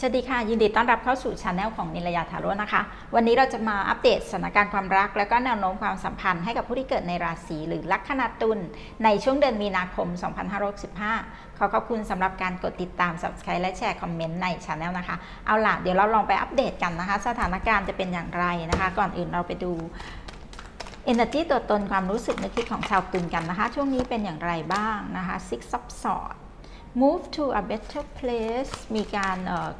สวัสดีค่ะ ยินดีต้อนรับเข้าสู่ช anel ของนิลยาทาโร่นะคะ วันนี้เราจะมาอัปเดตสถานการณ์ความรัก และก็แนวโน้มความสัมพันธ์ให้กับผู้ที่เกิดในราศีหรือลัคนาตุลในช่วงเดือนมีนาคม 2565 ขอขอบคุณสำหรับการกดติดตาม subscribe และแชร์คอมเมนต์ในช anel นะคะ เอาล่ะ เดี๋ยวเราลองไปอัปเดตกันนะคะ สถานการณ์จะเป็นอย่างไรนะคะ ก่อนอื่นเราไปดู Energy ตัวตนความรู้สึกนึกคิดของชาวตุลกันนะคะ ช่วงนี้เป็นอย่างไรบ้างนะคะ Six of Swords move to a better place มีการออ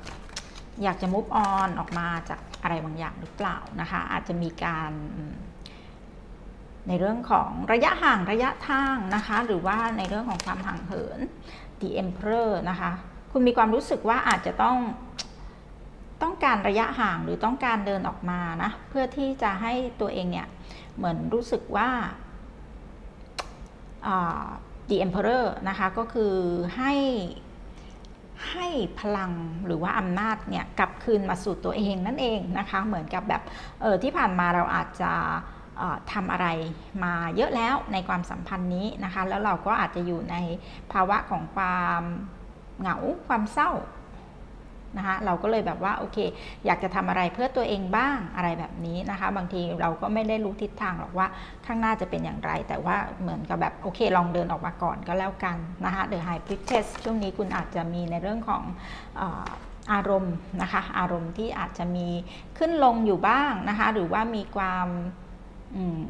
อยากจะ move on ออกมาจากอะไรบางอย่างหรือเปล่านะคะ อาจจะมีการในเรื่องของระยะห่างระยะทางนะคะ หรือว่าในเรื่องของความห่างเหิน The Emperor นะคะ คุณมีความรู้สึกว่าอาจจะต้องต้องการระยะห่างหรือต้องการเดินออกมานะเพื่อที่จะให้ตัวเองเนี่ยเหมือนรู้สึกว่าอ่า The Emperor นะคะก็คือให้ให้พลังหรือว่าอำนาจเนี่ยกลับคืนมาสู่ตัวเองนั่นเองนะคะเหมือนกับแบบเออที่ผ่านมาเราอาจจะทำอะไรมาเยอะแล้วในความสัมพันธ์นี้นะคะ แล้วเราก็อาจจะอยู่ในภาวะของความเหงาความเศร้า นะคะเราก็เลยแบบว่าโอเค อยากจะทำอะไรเพื่อตัวเองบ้างอะไรแบบนี้นะคะ บางทีเราก็ไม่ได้รู้ทิศทางหรอกว่าข้างหน้าจะเป็นอย่างไร แต่ว่าเหมือนกับแบบโอเค ลองเดินออกมาก่อนก็แล้วกันนะคะ The High Priestess ช่วงนี้คุณอาจจะมีในเรื่องของเอ่ออารมณ์นะคะอารมณ์ที่อาจจะมีขึ้นลงอยู่บ้างนะคะหรือว่ามีความอืม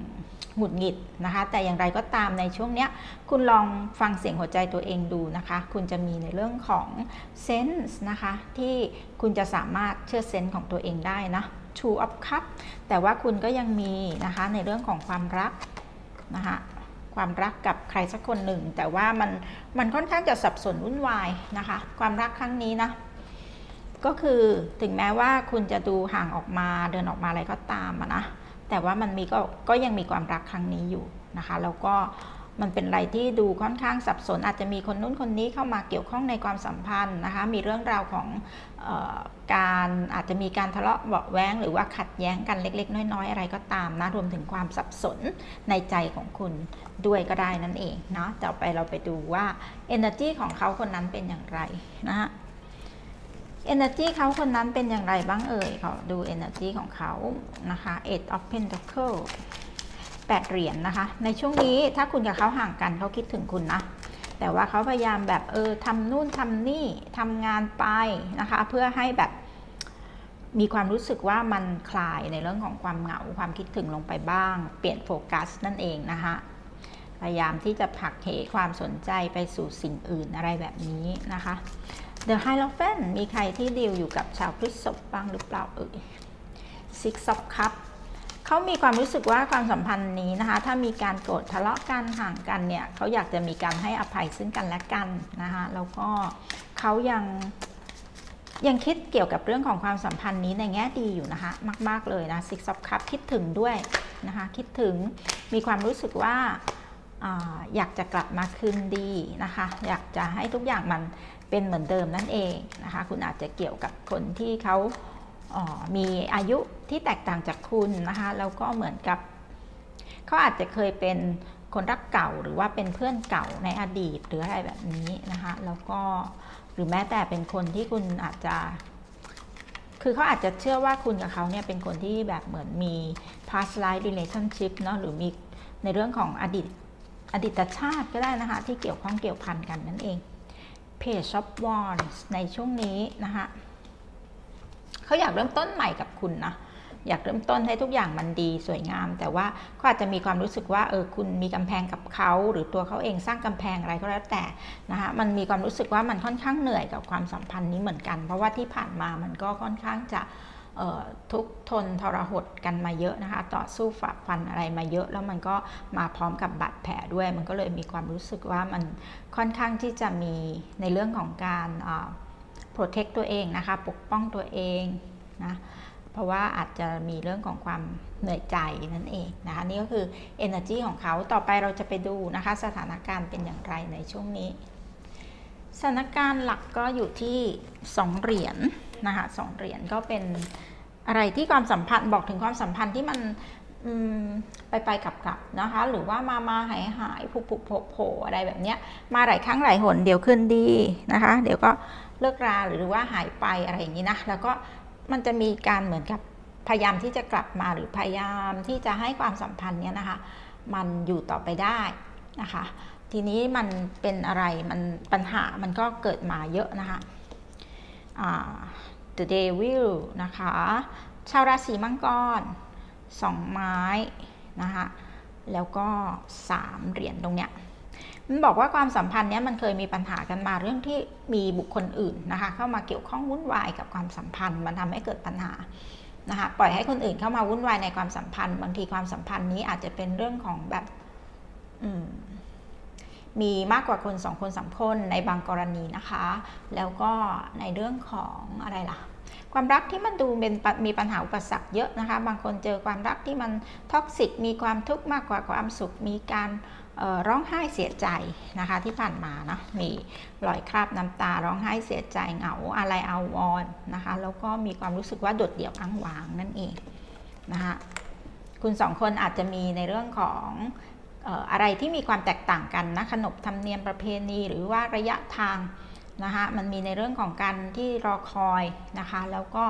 หงุดหงิดนะคะ แต่อย่างไรก็ตามในช่วงเนี้ยคุณลองฟังเสียงหัวใจตัวเองดูนะคะ คุณจะมีในเรื่องของเซนส์นะคะที่คุณจะสามารถเชื่อเซนส์ของตัวเองได้นะ Two of Cup แต่ว่าคุณก็ยังมีนะคะในเรื่องของความรักนะคะความรักกับใครสักคนหนึ่ง แต่ว่ามันมันค่อนข้างจะสับสนวุ่นวายนะคะ ความรักครั้งนี้นะก็คือถึงแม้ว่าคุณจะดูห่างออกมาเดินออกมาอะไรก็ตามอะนะ แต่ว่ามันมีก็ก็ยังมีความรักครั้งนี้อยู่นะคะ แล้วก็มันเป็นอะไรที่ดูค่อนข้างสับสน อาจจะมีคนนู้นคนนี้เข้ามาเกี่ยวข้องในความสัมพันธ์นะคะ มีเรื่องราวของออการอาจจะมีการทะเลาะเบาแว้ง หรือว่าขัดแย้งกันเล็ก ๆ น้อย ๆ อะไรก็ตามนะรวมถึงความสับสนในใจของคุณด้วยก็ได้นั่นเองเนาะต่อไปเราไปดูว่า energy ของเขาคนนั้นเป็นอย่างไรนะฮะ energy เขาคนนั้นเป็นอย่างไรบ้างเอ่ยเขาดู energy ของเขานะคะ eight of pentacle แปดเหรียญนนะคะ ในช่วงนี้ถ้าคุณกับเขาห่างกันเขาคิดถึงคุณนะ แต่ว่าเขาพยายามแบบเออทำนู่นทำนี่ทำงานไปนะคะ เพื่อให้แบบมีความรู้สึกว่ามันคลายในเรื่องของความเหงาความคิดถึงลงไปบ้าง เปลี่ยนโฟกัสนั่นเองนะคะพยายามที่จะผลักเหความสนใจไปสู่สิ่งอื่นอะไรแบบนี้นะคะ The Hierophant มีใครที่ดีลอยู่กับชาวพฤษภบ้างหรือเปล่าเอ่ย Six of Cup เขามีความรู้สึกว่าความสัมพันธ์นี้นะคะ ถ้ามีการโกรธทะเลาะกันห่างกันเนี่ยเขาอยากจะมีการให้อภัยซึ่งกันและกันนะคะแล้วก็เขายังยังคิดเกี่ยวกับเรื่องของความสัมพันธ์นี้ในแง่ดีอยู่นะคะ มาก ๆ เลยนะ Six of Cup คิดถึงด้วยนะคะ คิดถึงมีความรู้สึกว่าอาอยากจะกลับมาคืนดีนะคะ อยากจะให้ทุกอย่างมัน เป็นเหมือนเดิมนั่นเองนะคะ คุณอาจจะเกี่ยวกับคนที่เขาออมีอายุที่แตกต่างจากคุณนะคะแล้วก็เหมือนกับเขาอาจจะเคยเป็นคนรักเก่าหรือว่าเป็นเพื่อนเก่าในอดีตหรืออะไรแบบนี้นะคะแล้วก็หรือแม้แต่เป็นคนที่คุณอาจจะ คือเขาอาจจะเชื่อว่าคุณกับเขาเนี่ยเป็นคนที่แบบเหมือนมี past life relationship เนาะหรือมีในเรื่องของอดีตอดีตชาติก็ได้นะคะ ที่เกี่ยวข้องเกี่ยวพันกันนั่นเอง Page of Wands ในช่วงนี้นะคะเขาอยากเริ่มต้นใหม่กับคุณนะอยากเริ่มต้นให้ทุกอย่างมันดีสวยงาม แต่ว่าก็อาจจะมีความรู้สึกว่าเออคุณมีกำแพงกับเขา หรือตัวเขาเองสร้างกำแพงอะไรก็แล้วแต่นะคะมันมีความรู้สึกว่ามันค่อนข้างเหนื่อยกับความสัมพันธ์นี้เหมือนกัน เพราะว่าที่ผ่านมามันก็ค่อนข้างจะ ทุกทนทรหดกันมาเยอะนะคะ ต่อสู้ฝ่าฟันอะไรมาเยอะ แล้วมันก็มาพร้อมกับบาดแผลด้วย มันก็เลยมีความรู้สึกว่ามันค่อนข้างที่จะมีในเรื่องของการอ่า protect ตัวเองนะคะ ปกป้องตัวเองนะเพราะว่าอาจจะมีเรื่องของความเหนื่อยใจนั่นเองนะคะนี่ก็คือ energy ของเขาต่อไปเราจะไปดูนะคะ สถานการณ์เป็นอย่างไรในช่วงนี้ สถานการณ์หลักก็อยู่ที่ 2 เหรียญ นะคะสองเหรียญก็เป็นอะไรที่ความสัมพันธ์บอกถึงความสัมพันธ์ที่มันไปไปกลับกลับนะคะ หรือว่ามามาหายหายผุผุโผล่โผล่อะไรแบบเนี้ยมาหลายครั้งหลายหนเดี๋ยวขึ้นดีนะคะ เดี๋ยวก็เลิกราหรือว่าหายไปอะไรอย่างนี้นะแล้วก็มันจะมีการเหมือนกับพยายามที่จะกลับมาหรือพยายามที่จะให้ความสัมพันธ์เนี้ยนะคะ มันอยู่ต่อไปได้นะคะ ทีนี้มันเป็นอะไรมันปัญหามันก็เกิดมาเยอะนะคะ The Devil นะคะ ชาวราศีมังกรสองไม้นะคะแล้วก็สามเหรียญตรงเนี้ยมันบอกว่าความสัมพันธ์เนี้ยมันเคยมีปัญหากันมาเรื่องที่มีบุคคลอื่นนะคะเข้ามาเกี่ยวข้องวุ่นวายกับความสัมพันธ์ มันทำให้เกิดปัญหานะคะปล่อยให้คนอื่นเข้ามาวุ่นวายในความสัมพันธ์ บางทีความสัมพันธ์นี้อาจจะเป็นเรื่องของแบบอืม มีมากกว่าคนสองคนสามคนในบางกรณีนะคะ แล้วก็ในเรื่องของอะไรล่ะ ความรักที่มันดูเป็นมีปัญหาอุปสรรคเยอะนะคะ บางคนเจอความรักที่มันท็อกซิกมีความทุกข์มากกว่าความสุขมีการร้องไห้เสียใจนะคะที่ผ่านมานะมีรอยคราบน้ำตาร้องไห้เสียใจเหงาอะไรเอาวอนนะคะแล้วก็มีความรู้สึกว่าโดดเดี่ยวอ้างว้างนั่นเองนะคะคุณสองคนอาจจะมีในเรื่องของ อะไรที่มีความแตกต่างกันนะขนบธรรมเนียมประเพณีหรือว่าระยะทางนะคะมันมีในเรื่องของการที่รอคอยนะคะแล้วก็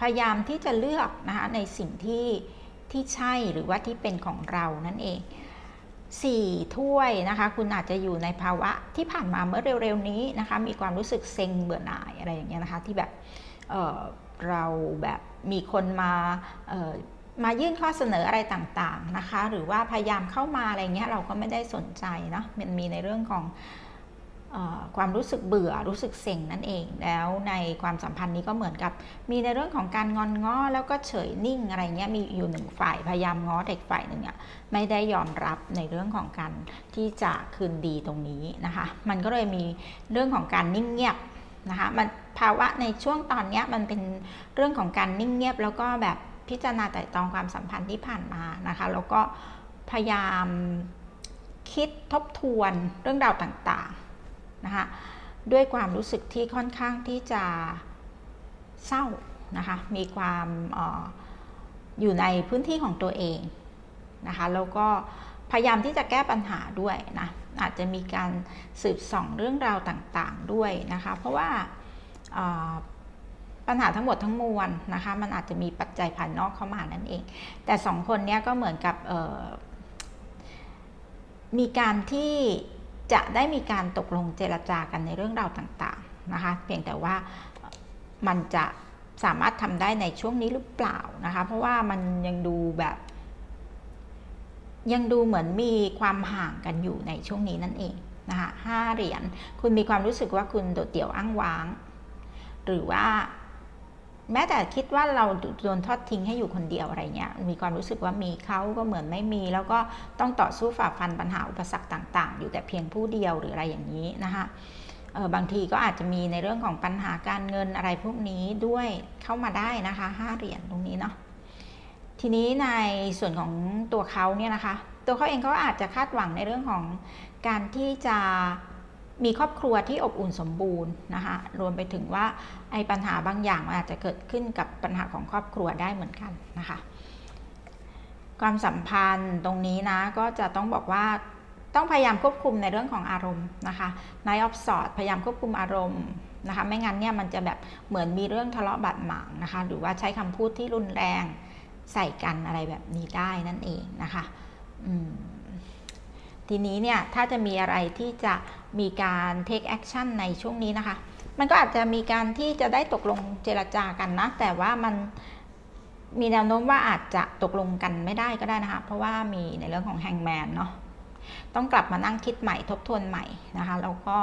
พยายามที่จะเลือกนะคะในสิ่งที่ที่ใช่หรือว่าที่เป็นของเรานั่นเองสี่ถ้วยนะคะคุณอาจจะอยู่ในภาวะที่ผ่านมาเมื่อเร็วๆนี้นะคะมีความรู้สึกเซ็งเบื่อหน่ายอะไรอย่างเงี้ยนะคะที่แบบเเราแบบมีคนมา มายื่นข้อเสนออะไรต่างๆนะคะ หรือว่าพยายามเข้ามาอะไรเงี้ยเราก็ไม่ได้สนใจเนาะมันมีในเรื่องของออความรู้สึกเบื่อรู้สึกเซ็งนั่นเอง แล้วในความสัมพันธ์นี้ก็เหมือนกับ มีในเรื่องของการงอนง้อแล้วก็เฉยนิ่งอะไรเงี้ยมีอยู่หนึ่งฝ่ายพยายามง้อแต่อีกฝ่ายหนึ่งเนี่ยไม่ได้ยอมรับในเรื่องของการที่จะคืนดีตรงนี้นะคะ มันก็เลยมีเรื่องของการนิ่งเงียบนะคะมันภาวะในช่วงตอนนี้มันเป็นเรื่องของการนิ่งเงียบแล้วก็แบบ พิจารณาแต่ตองความสัมพันธ์ที่ผ่านมานะคะแล้วก็พยายามคิดทบทวนเรื่องราวต่างๆนะคะด้วยความรู้สึกที่ค่อนข้างที่จะเศร้านะคะมีความออยู่ในพื้นที่ของตัวเองนะคะแล้วก็พยายามที่จะแก้ปัญหาด้วยนะอาจจะมีการสืบส่องเรื่องราวต่างๆด้วยนะคะเพราะว่า ปัญหาทั้งหมดทั้งมวลนะคะ มันอาจจะมีปัจจัยภายนอกเข้ามานั่นเอง แต่สองคนนี้ก็เหมือนกับมีการที่จะได้มีการตกลงเจรจากันในเรื่องราวต่างๆนะคะ เพียงแต่ว่ามันจะสามารถทำได้ในช่วงนี้หรือเปล่านะคะ เพราะว่ามันยังดูแบบ ยังดูเหมือนมีความห่างกันอยู่ในช่วงนี้นั่นเองนะคะห้าเหรียญคุณมีความรู้สึกว่าคุณโดดเดี่ยวอ้างว้าง หรือว่า แม้แต่คิดว่าเราโดนทอดทิ้งให้อยู่คนเดียวอะไรเงี้ยมีความรู้สึกว่ามีเขาก็เหมือนไม่มี แล้วก็ต้องต่อสู้ฝ่าฟันปัญหาอุปสรรคต่าง ๆ อยู่แต่เพียงผู้เดียวหรืออะไรอย่างนี้นะคะเออบางทีก็อาจจะมีในเรื่องของปัญหาการเงินอะไรพวกนี้ด้วยเข้ามาได้นะคะห้าเหรียญตรงนี้เนาะทีนี้ในส่วนของตัวเขาเนี่ยนะคะ ตัวเขาเองก็อาจจะคาดหวังในเรื่องของการที่จะ มีครอบครัวที่อบอุ่นสมบูรณ์นะคะรวมไปถึงว่าไอ้ปัญหาบางอย่างมันอาจจะเกิดขึ้นกับปัญหาของครอบครัวได้เหมือนกันนะคะความสัมพันธ์ตรงนี้นะก็จะต้องบอกว่าต้องพยายามควบคุมในเรื่องของอารมณ์นะคะนายออฟสอดพยายามควบคุมอารมณ์นะคะไม่งั้นเนี่ยมันจะแบบเหมือนมีเรื่องทะเลาะบาดหมางนะคะหรือว่าใช้คำพูดที่รุนแรงใส่กันอะไรแบบนี้ได้นั่นเองนะคะอืม ทีนี้เนี่ยถ้าจะมีอะไรที่จะมีการ take action ในช่วงนี้นะคะ มันก็อาจจะมีการที่จะได้ตกลงเจรจากันนะ แต่ว่ามันมีแนวโน้มว่าอาจจะตกลงกันไม่ได้ก็ได้นะคะ เพราะว่ามีในเรื่องของแฮงแมนเนาะต้องกลับมานั่งคิดใหม่ทบทวนใหม่นะคะแล้วก็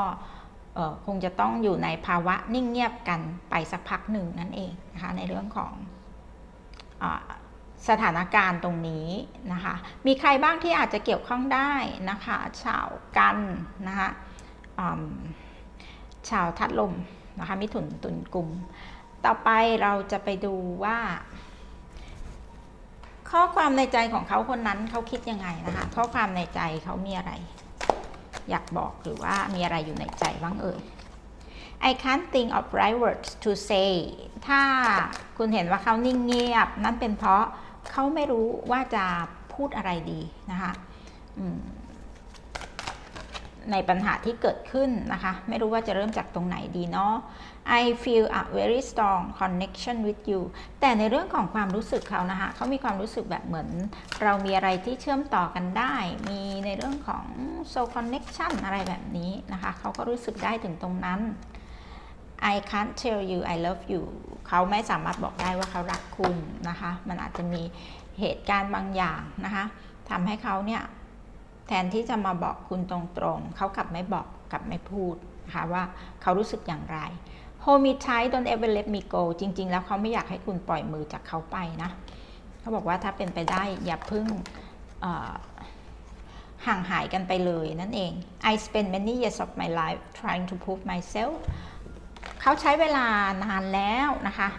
คงจะต้องอยู่ในภาวะนิ่งเงียบกันไปสักพักหนึ่งนั่นเองนะคะในเรื่องของ สถานการณ์ตรงนี้นะคะ มีใครบ้างที่อาจจะเกี่ยวข้องได้นะคะชาวกันนะคะชาวทัดลมนะคะมิถุนตุลกุมต่อไปเราจะไปดูว่า ข้อความในใจของเขาคนนั้นเขาคิดยังไงนะคะ ข้อความในใจเขามีอะไร อยากบอกหรือว่ามีอะไรอยู่ในใจบ้างเอ่ย I can't think of right words to say ถ้าคุณเห็นว่าเขานิ่งเงียบ นั่นเป็นเพราะ เขาไม่รู้ว่าจะพูดอะไรดีนะคะในปัญหาที่เกิดขึ้นนะคะ ไม่รู้ว่าจะเริ่มจากตรงไหนดีเนาะ I feel a very strong connection with you แต่ในเรื่องของความรู้สึกเขานะคะเขามีความรู้สึกแบบเหมือน เรามีอะไรที่เชื่อมต่อกันได้ มีในเรื่องของ soul connection อะไรแบบนี้นะคะ เขาก็รู้สึกได้ถึงตรงนั้น I can't tell you I love you เขาไม่สามารถบอกได้ว่าเขารักคุณนะคะ มันอาจจะมีเหตุการณ์บางอย่างนะคะทำให้เขาเนี่ยแทนที่จะมาบอกคุณตรงๆ เขากลับไม่บอกกลับไม่พูดนะคะว่าเขารู้สึกอย่างไร Hold me tight don't ever let me go จริง ๆ แล้วเขาไม่อยากให้คุณปล่อยมือจากเขาไปนะ เขาบอกว่าถ้าเป็นไปได้อย่าเพึ่งห่างหายกันไปเลยนั่นเอง I spend many years of my life trying to prove myself เขาใช้เวลานานแล้วนะคะ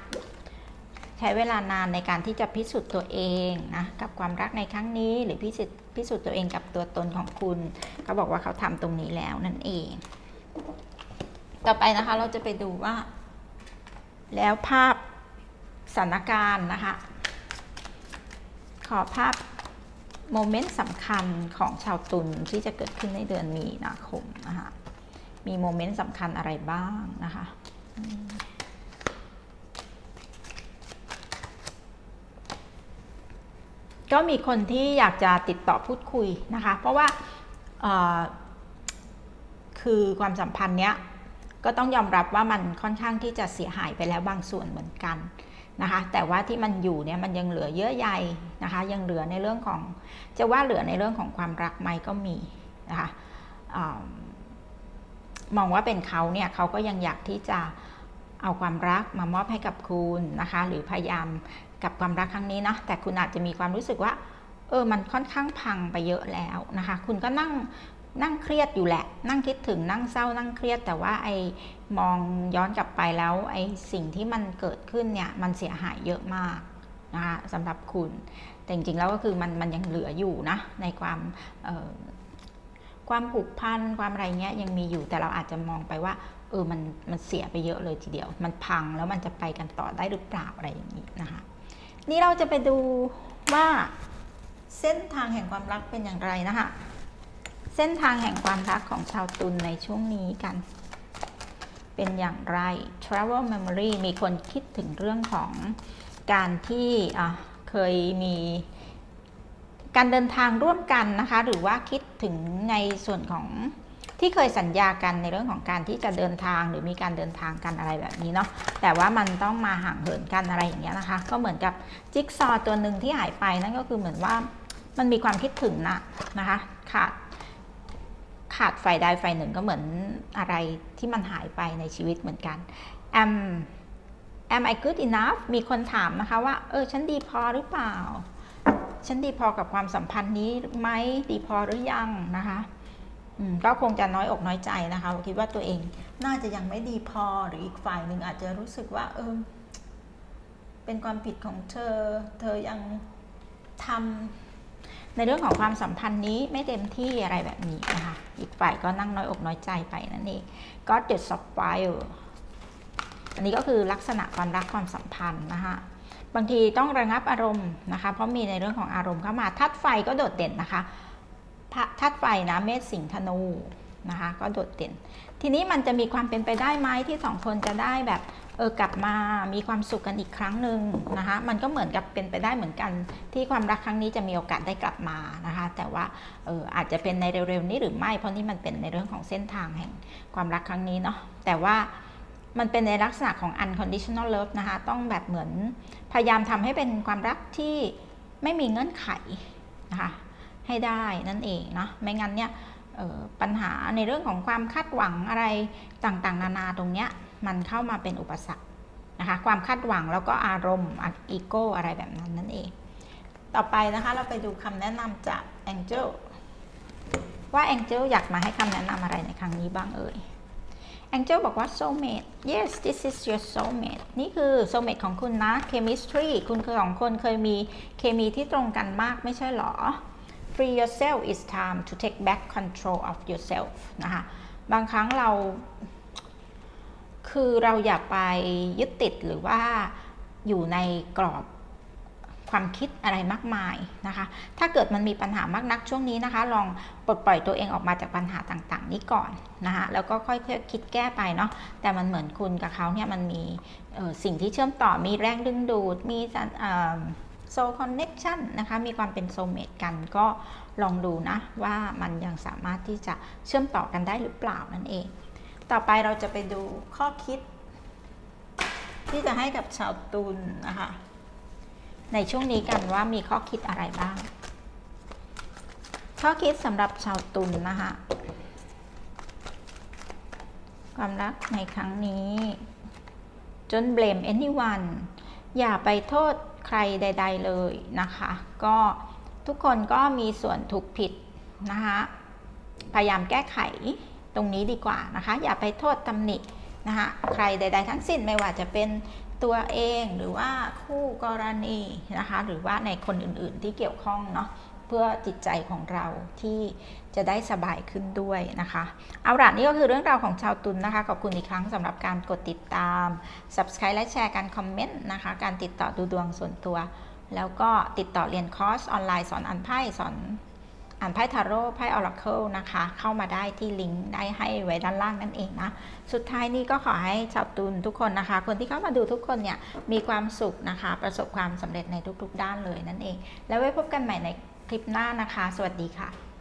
ใช้เวลานานในการที่จะพิสูจน์ตัวเองนะกับความรักในครั้งนี้ หรือพิสูจน์พิสูจน์ตัวเองกับตัวตนของคุณเขาบอกว่าเขาทำตรงนี้แล้วนั่นเอง ต่อไปนะคะเราจะไปดูว่า แล้วภาพสถานการณ์นะคะ ขอภาพโมเมนต์สำคัญของชาวตุลที่จะเกิดขึ้นในเดือนมีนาคมนะคะ มีโมเมนต์สำคัญอะไรบ้างนะคะ ก็มีคนที่อยากจะติดต่อพูดคุยนะคะ เพราะว่าคือความสัมพันธ์เนี้ยก็ต้องยอมรับว่ามันค่อนข้างที่จะเสียหายไปแล้วบางส่วนเหมือนกันนะคะ แต่ว่าที่มันอยู่เนี่ยมันยังเหลือเยอะใยนะคะ ยังเหลือในเรื่องของจะว่าเหลือในเรื่องของความรักไหมก็มีนะคะ มองว่าเป็นเขาเนี่ยเขาก็ยังอยากที่จะเอาความรักมามอบให้กับคุณนะคะ หรือพยายามกับความรักครั้งนี้นะแต่คุณอาจจะมีความรู้สึกว่า เออมันค่อนข้างพังไปเยอะแล้วนะคะ คุณก็นั่งนั่งเครียดอยู่แหละ นั่งคิดถึงนั่งเศร้านั่งเครียด แต่ว่าไอ้มองย้อนกลับไปแล้วไอ้สิ่งที่มันเกิดขึ้นเนี่ยมันเสียหายเยอะมากนะคะสำหรับคุณ แต่จริงๆแล้วก็คือมันมันยังเหลืออยู่นะในความ ความผูกพันความอะไรเงี้ยยังมีอยู่แต่เราอาจจะมองไปว่าเออมันมันเสียไปเยอะเลยทีเดียว มันพังแล้วมันจะไปกันต่อได้หรือเปล่าอะไรอย่างนี้นะคะ นี่เราจะไปดูว่าเส้นทางแห่งความรักเป็นอย่างไรนะคะ เส้นทางแห่งความรักของชาวตุลในช่วงนี้กัน เป็นอย่างไร travel memory มีคนคิดถึงเรื่องของการที่อะเคยมี การเดินทางร่วมกันนะคะ หรือว่าคิดถึงในส่วนของที่เคยสัญญากันในเรื่องของการที่จะเดินทางหรือมีการเดินทางกันอะไรแบบนี้เนาะแต่ว่ามันต้องมาห่างเหินกันอะไรอย่างเงี้ยนะคะ ก็เหมือนกับจิ๊กซอว์ตัวหนึ่งที่หายไปนั่นก็คือเหมือนว่ามันมีความคิดถึงนะนะคะขาดขาดฝ่ายใดฝ่ายหนึ่งก็เหมือนอะไรที่มันหายไปในชีวิตเหมือนกัน am am I good enough มีคนถามนะคะว่า เออ ฉันดีพอหรือเปล่า ฉันดีพอกับความสัมพันธ์นี้ไหมดีพอหรือยังนะคะก็คงจะน้อยอกน้อยใจนะคะคิดว่าตัวเองน่าจะยังไม่ดีพอหรืออีกฝ่ายหนึ่งอาจจะรู้สึกว่า เออ เป็นความผิดของเธอ เธอยังทำในเรื่องของความสัมพันธ์นี้ไม่เต็มที่อะไรแบบนี้นะคะอีกฝ่ายก็นั่งน้อยอกน้อยใจไปนั่นเองก็เด็ดสปายอันนี้ก็คือลักษณะความรักความสัมพันธ์นะคะ บางทีต้องระงับอารมณ์นะคะ เพราะมีในเรื่องของอารมณ์เข้ามาธาตุไฟก็โดดเด่นนะคะพระธาตุไฟนะเมษสิงห์ธนูนะคะ ก็โดดเด่น ทีนี้มันจะมีความเป็นไปได้ไหมที่สองคนจะได้แบบเออกลับมามีความสุขกันอีกครั้งหนึ่งนะคะ มันก็เหมือนกับเป็นไปได้เหมือนกัน ที่ความรักครั้งนี้จะมีโอกาสได้กลับมานะคะ แต่ว่าเอออาจจะเป็นในเร็วๆนี้หรือไม่ เพราะนี่มันเป็นในเรื่องของเส้นทางแห่งความรักครั้งนี้เนาะแต่ว่า มันเป็นในลักษณะของ unconditional love นะคะ ต้องแบบเหมือนพยายามทำให้เป็นความรักที่ไม่มีเงื่อนไขนะคะให้ได้นั่นเองเนาะไม่งั้นเนี่ยปัญหาในเรื่องของความคาดหวังอะไรต่างๆ นานาตรงเนี้ยมันเข้ามาเป็นอุปสรรคนะคะความคาดหวังแล้วก็อารมณ์อีโก้อะไรแบบนั้นนั่นเอง ต่อไปนะคะเราไปดูคำแนะนำจาก Angel ว่า Angel อยากมาให้คำแนะนำอะไรในครั้งนี้บ้างเอ่ย แองเจลบอกว่า soulmate yes this is your soulmate นี่คือ soulmate ของคุณนะ chemistry คุณสองคนเคยมีเคมีที่ตรงกันมากไม่ใช่หรอ free yourself is time to take back control of yourself นะคะบางครั้งเรา คือเราอย่าไปยึดติดหรือว่าอยู่ในกรอบ ความคิดอะไรมากมายนะคะ ถ้าเกิดมันมีปัญหามากนักช่วงนี้นะคะ ลองปลดปล่อยตัวเองออกมาจากปัญหาต่างๆ นี้ก่อนนะคะแล้วก็ค่อยๆคิดแก้ไปเนาะแต่มันเหมือนคุณกับเขาเนี่ยมันมีสิ่งที่เชื่อมต่อมีแรงดึงดูดมีโซลคอนเน็ชันนะคะมีความเป็นโซเมตกันก็ลองดูนะ ว่ามันยังสามารถที่จะเชื่อมต่อกันได้หรือเปล่านั่นเอง ต่อไปเราจะไปดูข้อคิด ที่จะให้กับชาวตุลนะคะ ในช่วงนี้กันว่ามีข้อคิดอะไรบ้าง ข้อคิดสำหรับชาวตุลนะคะความรักในครั้งนี้ จน blame anyone อย่าไปโทษใครใด ๆเลยนะคะ ก็ทุกคนก็มีส่วนถูกผิดนะคะพยายามแก้ไขตรงนี้ดีกว่านะคะ อย่าไปโทษตำหนินะคะใครใด ๆ ทั้งสิ้นไม่ว่าจะเป็น ตัวเองหรือว่าคู่กรณีนะคะหรือว่าในคนอื่นๆที่เกี่ยวข้องเนาะเพื่อจิตใจของเราที่จะได้สบายขึ้นด้วยนะคะ เอาล่ะนี่ก็คือเรื่องราวของชาวตุลนนะคะ ขอบคุณอีกครั้งสำหรับการกดติดตาม Subscribe และแชร์การคอมเมนต์นะคะ การติดต่อดูดวงส่วนตัว แล้วก็ติดต่อเรียนคอร์สออนไลน์สอนอ่านไพ่สอน อ่านไพ่ทาโร่ไพ่ออราเคิลนะคะ เข้ามาได้ที่ลิงก์ได้ให้ไว้ด้านล่างนั่นเองนะ สุดท้ายนี้ก็ขอให้ชาวตุลทุกคนนะคะ คนที่เข้ามาดูทุกคนเนี่ยมีความสุขนะคะ ประสบความสำเร็จในทุกๆ ด้านเลยนั่นเอง แล้วไว้พบกันใหม่ในคลิปหน้านะคะ สวัสดีค่ะ